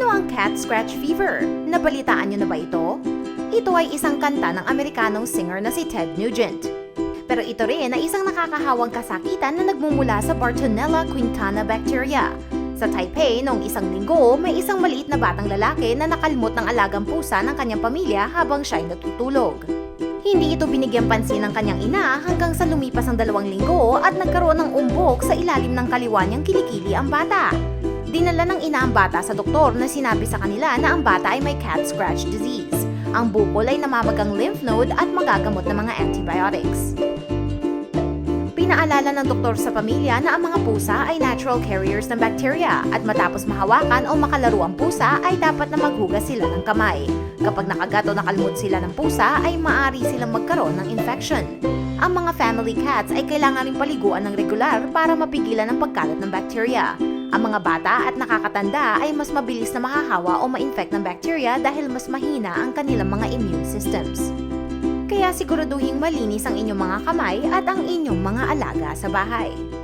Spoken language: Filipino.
Ano ang cat scratch fever? Nabalitaan niyo na ba ito? Ito ay isang kanta ng Amerikanong singer na si Ted Nugent. Pero ito rin ay isang nakakahawang kasakitan na nagmumula sa Bartonella quintana bacteria. Sa Taipei, noong isang linggo, may isang maliit na batang lalaki na nakalmot ng alagang pusa ng kanyang pamilya habang siya'y natutulog. Hindi ito binigyan pansin ng kanyang ina hanggang sa lumipas ang dalawang linggo at nagkaroon ng umbok sa ilalim ng kaliwa niyang kilikili ang bata. Dinala ng ina ang bata sa doktor na sinabi sa kanila na ang bata ay may cat scratch disease. Ang bukol ay namamagang lymph node at magagamot ng mga antibiotics. Pinaalala ng doktor sa pamilya na ang mga pusa ay natural carriers ng bacteria at matapos mahawakan o makalaro ang pusa ay dapat na maghugas sila ng kamay. Kapag nakagat o nakalmot sila ng pusa ay maaari silang magkaroon ng infection. Ang mga family cats ay kailangan ring paliguan ng regular para mapigilan ang pagkalat ng bacteria. Ang mga bata at nakakatanda ay mas mabilis na mahahawa o ma-infect ng bacteria dahil mas mahina ang kanilang mga immune systems. Kaya siguraduhing malinis ang inyong mga kamay at ang inyong mga alaga sa bahay.